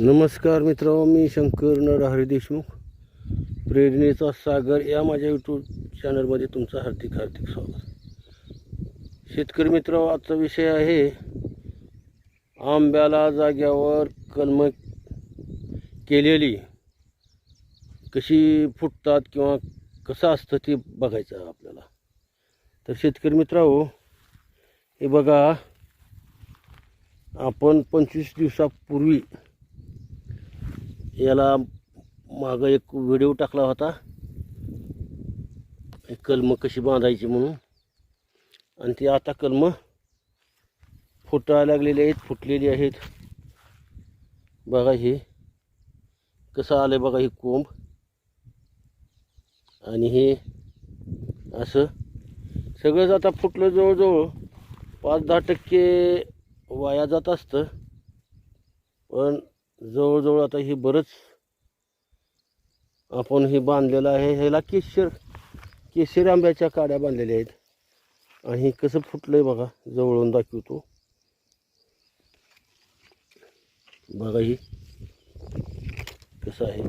नमस्कार मित्र मी शंकर नरहरी देशमुख. प्रेरणेचा सागर या माझ्या यूट्यूब चॅनलमध्ये तुमचं हार्दिक हार्दिक स्वागत. शेतकरी मित्र आजचा विषय आहे आंब्याला जाग्यावर कलम केलेली कशी फुटतात किंवा कसं असतं ते बघायचं आपल्याला. तर शेतकरी मित्रांनो हे बघा आपण पंचवीस दिवसापूर्वी याला मागं एक व्हिडिओ टाकला होता. एक कलमं कशी बांधायची म्हणून. आणि ती आता कलमं फुटायला लागलेली आहेत फुटलेली आहेत. बघा हे कसं आलं बघा हे कोंब. आणि हे असं सगळंच आता फुटलं जवळजवळ पाच दहा टक्के वाया जात असतं. पण जवळजवळ आता हे बरंच आपण हे बांधलेलं आहे. ह्याला केशर केशर आंब्याच्या काड्या बांधलेल्या आहेत. आणि हे कसं फुटलं आहे बघा जवळून दाखवतो. बघा ही कसं आहे.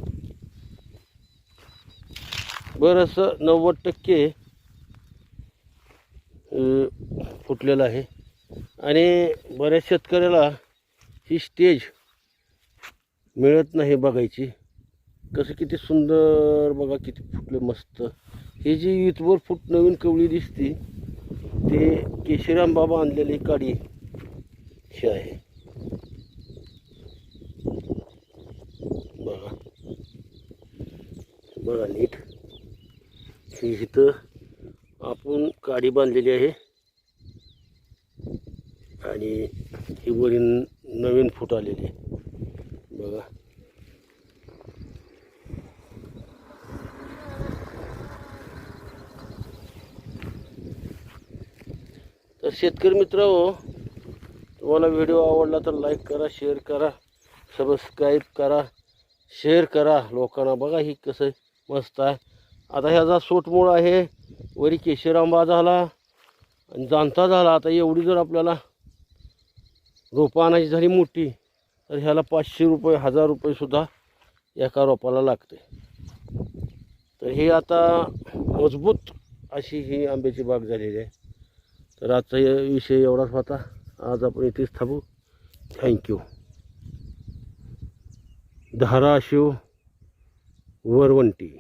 बरंचसं नव्वद टक्के फुटलेलं आहे. आणि बऱ्याच शेतकऱ्याला ही स्टेज मिळत नाही बघायची. कसं किती सुंदर बघा किती फुटलं मस्त. हे जी इथवर फूट नवीन कवळी दिसते ते केशराम बाबा आणलेली काडी ही आहे. बघा. बघा नीट. ही इथं आपण काडी बांधलेली आहे. आणि ही वरील नवीन फूट आलेली आहे. बघा. तर शेतकरी मित्र तुम्हाला व्हिडिओ आवडला तर लाईक करा शेअर करा सबस्क्राईब करा शेअर करा. लोकांना बघा ही कसं मस्त आहे. आता ह्याचा सोटमूळ आहे. वरी केशरांबा झाला आणि जाणता झाला. आता एवढी जर आपल्याला रोपं आणायची झाली मोठी तर ह्याला पाचशे रुपये हजार रुपयेसुद्धा एका रोपाला लागते. तर हे आता मजबूत अशी ही आंब्याची बाग झालेली आहे. तर आजचा विषय एवढाच होता. आज आपण इथेच थांबू. Thank you Dharashiv Varvanti.